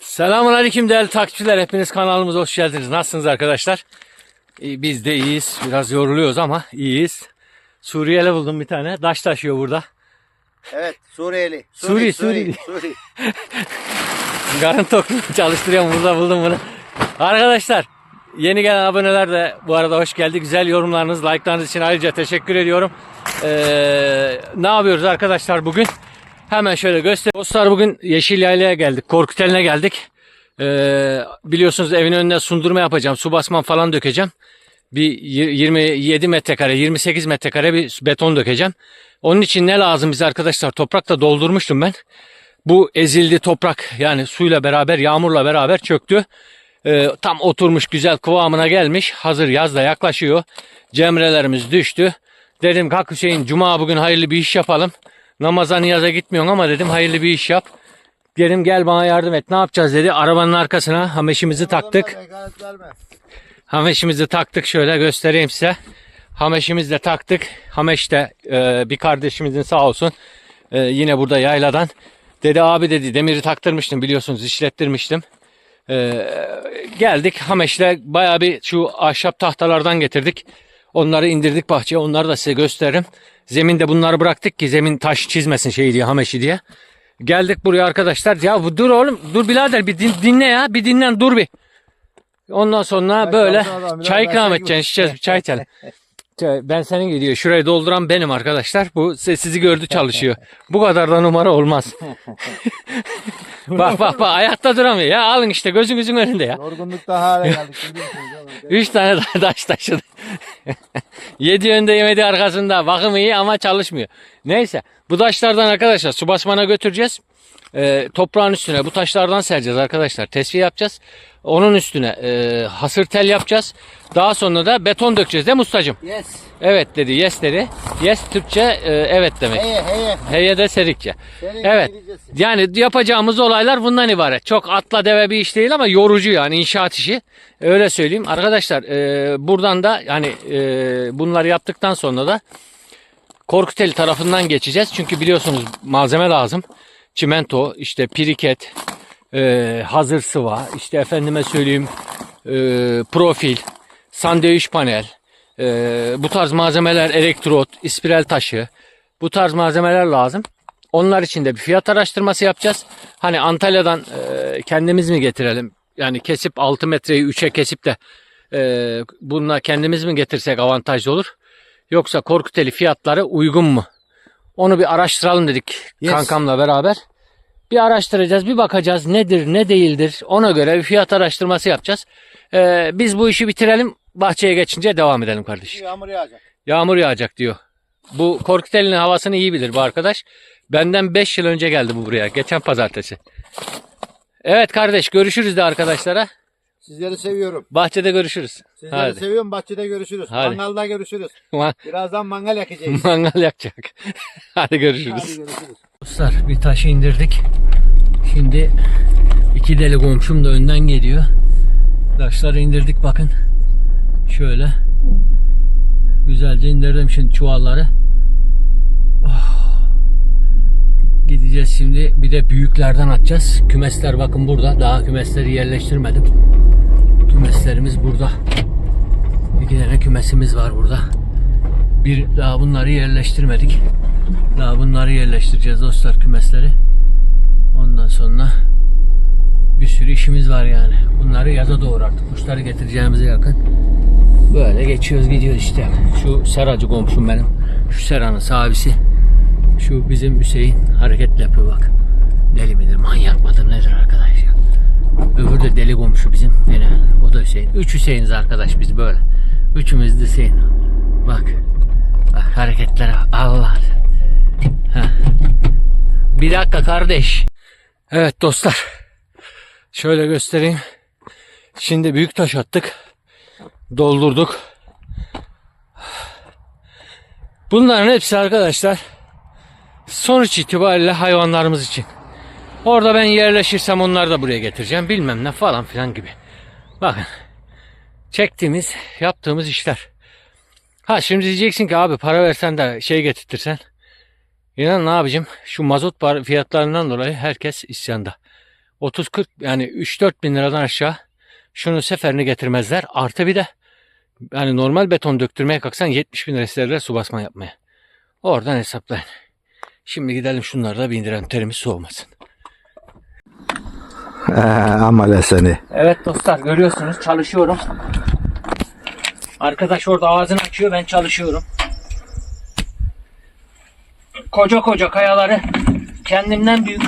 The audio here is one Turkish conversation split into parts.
Selamun Aleyküm değerli takipçiler. Hepiniz kanalımıza hoş geldiniz. Nasılsınız arkadaşlar? Biz de iyiyiz. Biraz yoruluyoruz ama iyiyiz. Suriyeli buldum bir tane. Daş taşıyor burada. Evet Suriyeli. Suri, Suri. Suri. Karın tok çalıştırıyorum burada buldum bunu. Arkadaşlar yeni gelen aboneler de bu arada hoş geldi. Güzel yorumlarınız, like'larınız için ayrıca teşekkür ediyorum. Ee, ne yapıyoruz arkadaşlar bugün? Hemen şöyle göster. Dostlar bugün Yeşil Yayla'ya geldik. Korkutel'ine geldik. Ee, biliyorsunuz evin önüne sundurma yapacağım. Su basman falan dökeceğim. Bir y- 27 metrekare, 28 metrekare bir beton dökeceğim. Onun için ne lazım bize arkadaşlar? Toprak da doldurmuştum ben. Bu ezildi toprak yani suyla beraber yağmurla beraber çöktü. Ee, tam oturmuş güzel kıvamına gelmiş. Hazır yaz da yaklaşıyor. Cemrelerimiz düştü. Dedim kalk Hüseyin cuma bugün hayırlı bir iş yapalım. Namaza niyaza gitmiyorsun ama dedim hayırlı bir iş yap. Dedim gel bana yardım et ne yapacağız dedi. Arabanın arkasına hameşimizi taktık. Hameşimizi taktık şöyle göstereyim size. Hameşimizi de taktık. Hameş de e, bir kardeşimizin sağ olsun e, yine burada yayladan. Dedi abi dedi demiri taktırmıştım biliyorsunuz işlettirmiştim. E, geldik Hameş'le baya bir şu ahşap tahtalardan getirdik. Onları indirdik bahçeye onları da size gösteririm. Zeminde bunları bıraktık ki zemin taş çizmesin şey diye Hameş'i diye. Geldik buraya arkadaşlar. Ya bu- dur oğlum dur birader bir din- dinle ya bir dinlen dur bir. Ondan sonra böyle adam, çay ikram ben edeceksin içeceğiz bir çay içelim. Çay- Ben senin gidiyor. Şurayı dolduran benim arkadaşlar. Bu sizi gördü çalışıyor. Bu kadar da numara olmaz. bak bak bak ayakta duramıyor. Ya alın işte gözünüzün önünde ya. Yorgunlukta hale geldik. Üç tane daha taş taşıdı. Yedi önde yemedi arkasında. Bakım iyi ama çalışmıyor. Neyse bu taşlardan arkadaşlar su basmana götüreceğiz. Ee, toprağın üstüne bu taşlardan sereceğiz arkadaşlar. Tesviye yapacağız. Onun üstüne e, hasır tel yapacağız. Daha sonra da beton dökeceğiz değil mi ustacığım? Yes. Evet dedi, yes dedi. Yes Türkçe e, evet demek. Heye heye. Heye de serikçe. Senin Evet. Yani yapacağımız olaylar bundan ibaret. Çok atla deve bir iş değil ama yorucu yani inşaat işi. Öyle söyleyeyim. Arkadaşlar e, buradan da yani e, bunları yaptıktan sonra da Korkuteli tarafından geçeceğiz. Çünkü biliyorsunuz malzeme lazım. Çimento, işte piriket, e, hazır sıva, işte efendime söyleyeyim e, profil, sandviç panel, e, bu tarz malzemeler, elektrot, ispiral taşı, bu tarz malzemeler lazım. Onlar için de bir fiyat araştırması yapacağız. Hani Antalya'dan e, kendimiz mi getirelim? Yani kesip 6 metreyi 3'e kesip de e, bununla kendimiz mi getirsek avantajlı olur? Yoksa Korkuteli fiyatları uygun mu? Onu bir araştıralım dedik Yes. kankamla beraber. Bir araştıracağız, bir bakacağız nedir, ne değildir. Ona göre bir fiyat araştırması yapacağız. E, biz bu işi bitirelim, bahçeye geçince devam edelim kardeş. Yağmur yağacak. Yağmur yağacak diyor. Bu Korkuteli'nin havasını iyi bilir bu arkadaş. Benden 5 yıl önce geldi bu buraya. Geçen pazartesi. Evet kardeş görüşürüz de arkadaşlara. Sizleri seviyorum. Bahçede görüşürüz. Sizleri Hadi. seviyorum. Bahçede görüşürüz. Hadi. Mangalda görüşürüz. Birazdan mangal yakacağız. Mangal yakacak. Hadi görüşürüz. Hadi görüşürüz. Dostlar bir taşı indirdik. Şimdi iki deli komşum da önden geliyor. Taşları indirdik bakın. Şöyle. Güzelce indirdim şimdi çuvalları. Oh. Gideceğiz şimdi. Bir de büyüklerden atacağız. Kümesler bakın burada. Daha kümesleri yerleştirmedim. Kümeslerimiz burada. İki tane kümesimiz var burada. Bir daha bunları yerleştirmedik. Daha bunları yerleştireceğiz dostlar kümesleri. Ondan sonra bir sürü işimiz var yani. Bunları yaza doğru artık kuşları getireceğimize yakın. Böyle geçiyoruz gidiyoruz işte. Şu seracı komşum benim. Şu seranın sahibisi. Şu bizim Hüseyin hareket yapıyor bak. Deli midir manyak mıdır nedir arkadaş ya. Öbürü de deli komşu bizim. Yine o da Hüseyin. Üç Hüseyin'iz arkadaş biz böyle. Üçümüz de Hüseyin. Bak. Bak hareketlere. Allah. Heh. Bir dakika kardeş. Evet dostlar. Şöyle göstereyim. Şimdi büyük taş attık. Doldurduk. Bunların hepsi arkadaşlar sonuç itibariyle hayvanlarımız için. Orada ben yerleşirsem onları da buraya getireceğim. Bilmem ne falan filan gibi. Bakın. Çektiğimiz, yaptığımız işler. Ha şimdi diyeceksin ki abi para versen de şey getirtirsen. İnan ne abicim şu mazot fiyatlarından dolayı herkes isyanda. 30-40 yani 3-4 bin liradan aşağı şunun seferini getirmezler. Artı bir de yani normal beton döktürmeye kalksan 70 bin lira su basma yapmaya. Oradan hesaplayın. Şimdi gidelim şunları da bindirelim terimiz soğumasın. Amale seni. Evet dostlar görüyorsunuz çalışıyorum. Arkadaş orada ağzını açıyor ben çalışıyorum. Koca koca kayaları kendimden büyük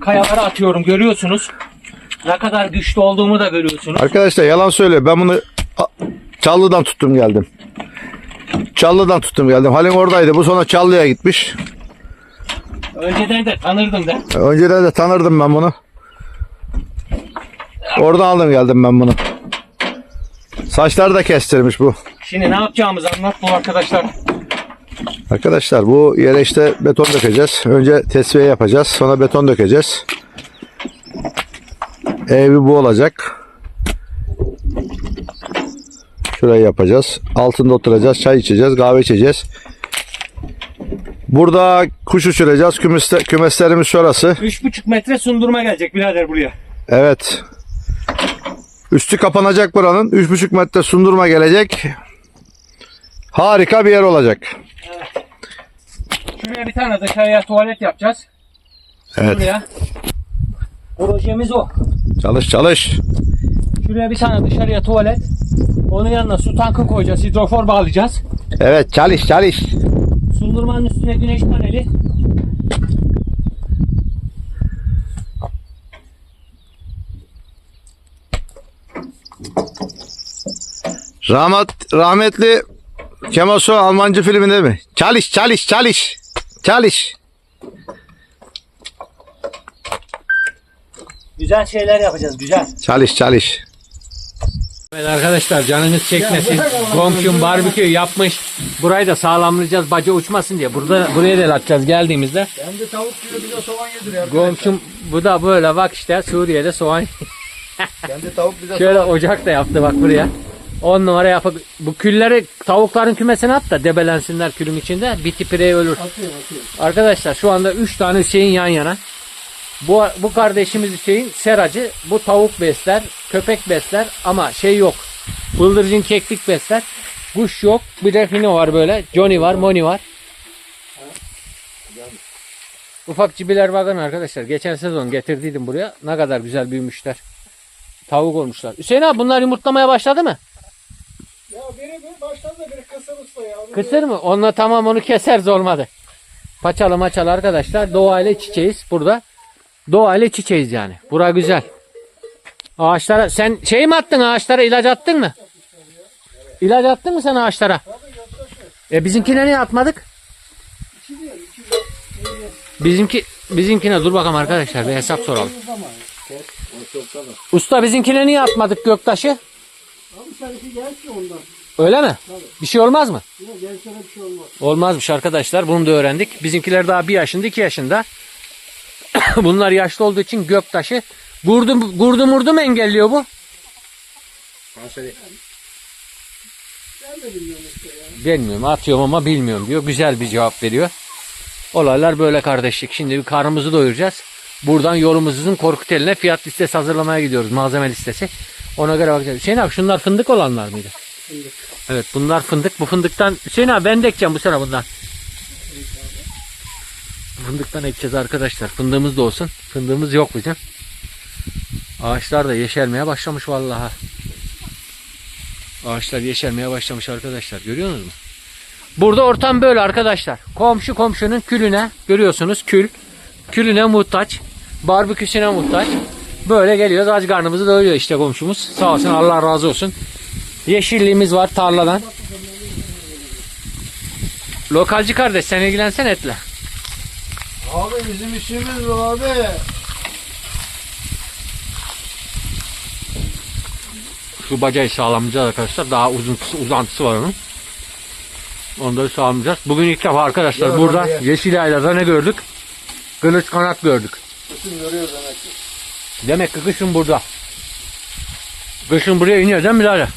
kayalara atıyorum görüyorsunuz. Ne kadar güçlü olduğumu da görüyorsunuz. Arkadaşlar yalan söylüyor. Ben bunu Çallı'dan tuttum geldim. Çallı'dan tuttum geldim. Halim oradaydı. Bu sonra Çallı'ya gitmiş. Önceden de tanırdım da. Önceden de tanırdım ben bunu. Oradan aldım geldim ben bunu. Saçları da kestirmiş bu. Şimdi ne yapacağımızı anlat bu arkadaşlar. Arkadaşlar bu yere işte beton dökeceğiz. Önce tesviye yapacağız. Sonra beton dökeceğiz. Evi bu olacak. Şurayı yapacağız. Altında oturacağız. Çay içeceğiz. Kahve içeceğiz. Burada kuş uçuracağız. Kümeste, kümeslerimiz şurası. 3,5 metre sundurma gelecek birader buraya. Evet. Üstü kapanacak buranın. 3,5 metre sundurma gelecek. Harika bir yer olacak. Şuraya bir tane dışarıya tuvalet yapacağız. Evet. Buraya. Projemiz o. Çalış çalış. Şuraya bir tane dışarıya tuvalet. Onun yanına su tankı koyacağız. Hidrofor bağlayacağız. Evet çalış çalış. Sundurmanın üstüne güneş paneli. Rahmet, rahmetli Kemoso Almancı filminde mi? Çalış çalış çalış. Çalış. Güzel şeyler yapacağız. Güzel. Çalış çalış. Evet arkadaşlar canınız çekmesin. Komşum barbekü yapmış. Burayı da sağlamlayacağız baca uçmasın diye. Burada buraya da atacağız geldiğimizde. Ben de tavuk yiyor bize soğan yediriyor. Komşum bu da böyle bak işte Suriye'de soğan. Ben de tavuk bize Şöyle ocak da yaptı bak buraya. 10 numara yapıp bu külleri tavukların kümesine at da debelensinler külün içinde. Biti pireye ölür. Arkadaşlar şu anda 3 tane Hüseyin yan yana. Bu, bu kardeşimiz Hüseyin seracı. Bu tavuk besler, köpek besler ama şey yok. Bıldırcın keklik besler. Kuş yok. Bir de Fino var böyle. Johnny var, Moni var. Ufak cibiler bakın arkadaşlar. Geçen sezon getirdiydim buraya. Ne kadar güzel büyümüşler. Tavuk olmuşlar. Hüseyin abi bunlar yumurtlamaya başladı mı? Ya biri bir baştan da biri kısır usta ya. Onu Kısır mı? Onunla tamam onu keseriz olmadı. Paçalı maçalı arkadaşlar. Doğayla çiçeğiz burada. Doğayla çiçeğiz yani. Bura güzel. Ağaçlara sen şey mi attın ağaçlara ilaç attın mı? İlaç attın mı sen ağaçlara? E bizimkine niye atmadık? Bizimki bizimkine dur bakalım arkadaşlar bir hesap soralım. Usta bizimkine niye atmadık göktaşı? Seninki genç ondan. Öyle mi? Bir şey olmaz mı? Ya gençlere bir şey olmaz. Olmazmış arkadaşlar. Bunu da öğrendik. Bizimkiler daha bir yaşında, iki yaşında. Bunlar yaşlı olduğu için göktaşı. Gurdu, gurdu murdu mu engelliyor bu? Ben de bilmiyorum işte ya. Bilmiyorum. Atıyorum ama bilmiyorum diyor. Güzel bir cevap veriyor. Olaylar böyle kardeşlik. Şimdi bir karnımızı doyuracağız. Buradan yolumuzun Korkuteli'ne fiyat listesi hazırlamaya gidiyoruz. Malzeme listesi. Ona göre bakacağız. Hüseyin abi şunlar fındık olanlar mıydı? Fındık. Evet bunlar fındık. Bu fındıktan Hüseyin abi ben de ekeceğim bu sene bundan. Fındıktan ekeceğiz arkadaşlar. Fındığımız da olsun. Fındığımız yok bizim. Ağaçlar da yeşermeye başlamış vallahi. Ağaçlar yeşermeye başlamış arkadaşlar. Görüyorsunuz mu? Burada ortam böyle arkadaşlar. Komşu komşunun külüne görüyorsunuz kül. Külüne muhtaç. Barbeküsüne muhtaç. Böyle geliyoruz. Aç karnımızı doyuruyor işte komşumuz. Sağ olsun Allah razı olsun. Yeşilliğimiz var tarladan. Lokalci kardeş sen ilgilensen etle. Abi bizim işimiz bu abi. Şu bacayı sağlamlayacağız arkadaşlar. Daha uzun uzantısı var onun. Onları sağlamlayacağız. Bugün ilk defa arkadaşlar Yok, burada yeşil aylada ne gördük? Kılıç kanat gördük. Bütün görüyoruz demek ki. Demek ki kışın burada. Kışın buraya iniyor değil mi birader?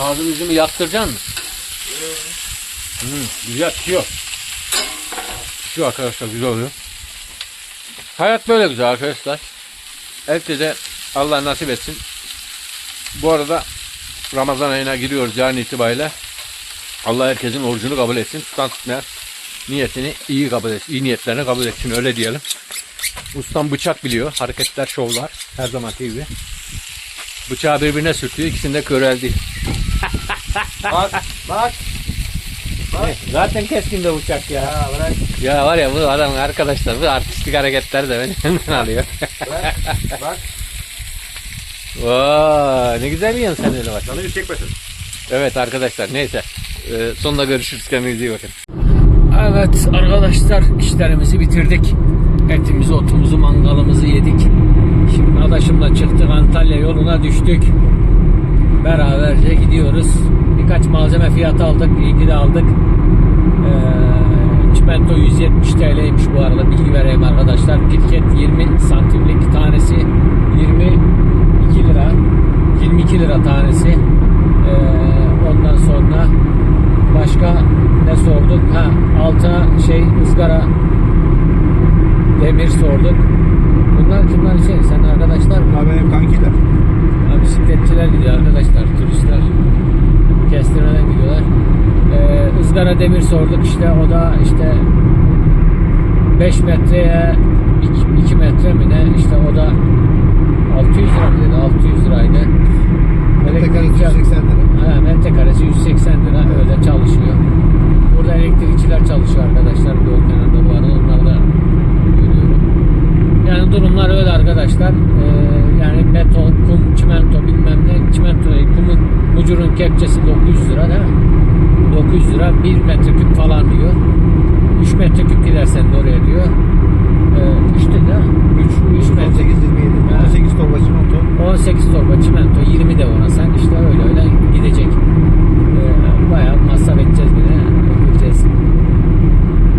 Ağzını yüzümü yaktıracaksın mı? Hmm, güzel pişiyor. Şu arkadaşlar güzel oluyor. Hayat böyle güzel arkadaşlar. Herkese Allah nasip etsin. Bu arada Ramazan ayına giriyoruz yarın itibariyle. Allah herkesin orucunu kabul etsin. Tutan tutmayan niyetini iyi kabul etsin. İyi niyetlerini kabul etsin öyle diyelim. Ustam bıçak biliyor. Hareketler, şovlar. Her zamanki gibi. Bıçağı birbirine sürtüyor. İkisini de köreldi. Bak bak. Zaten keskin de bıçak ya. Ha bırak. Ya var ya bu adam arkadaşlar bu artistik hareketler de beni hemen alıyor. Bak. Vay ne güzel yiyorsun sen öyle bak. Canını çekmesin. Evet arkadaşlar neyse. Ee, sonunda görüşürüz kendinize iyi bakın. Evet arkadaşlar işlerimizi bitirdik. Etimizi, otumuzu, mangalımızı yedik. Şimdi adaşımla çıktık Antalya yoluna düştük. Beraberce gidiyoruz. Birkaç malzeme fiyatı aldık. ilgi de aldık. Ee, çimento 170 TL'ymiş bu arada. Bilgi vereyim arkadaşlar. Pirket 20 santimlik tanesi 22 lira. 22 lira tanesi. Ee, ondan sonra başka ne sorduk? Ha, alta şey ızgara demir sorduk. Bunlar kimler şey? Sen arkadaşlar mı? Benim kankiler. Ha, bisikletçiler gidiyor arkadaşlar, turistler kestirmeden gidiyorlar. Ee, ızgara demir sorduk işte o da işte 5 metreye 2 metre mi ne işte o da 600 lira mı dedi 600 liraydı. Elektrikçi- 180 lira. Metrekaresi 180 lira öyle çalışıyor. Burada elektrikçiler çalışıyor arkadaşlar yol kenarında bu arada onları da görüyorum. Yani durumlar öyle arkadaşlar. Ee, yani beton, kum, çimento bilmem ne. Çimento, kumun mucurun kepçesi 900 lira değil mi? 900 lira 1 metreküp falan diyor. 3 metreküp gidersen de oraya diyor. Ee, işte de 3, 3 metre 18 27. Ha. 18 torba çimento. 18 torba çimento 20 de ona sen işte öyle öyle gidecek. Ee, bayağı masraf edeceğiz yine göreceğiz.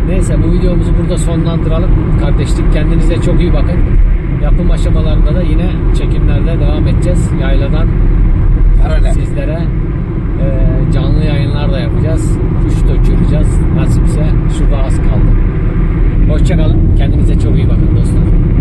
Neyse bu videomuzu burada sonlandıralım. Kardeşlik kendinize çok iyi bakın. Yapım aşamalarında da yine çekimlerde devam edeceğiz. Yayladan Karale. sizlere e, canlı yayınlar da yapacağız. Kuş da uçuracağız. Nasipse şurada az kaldı. Hoşçakalın. Kendinize çok iyi bakın dostlar.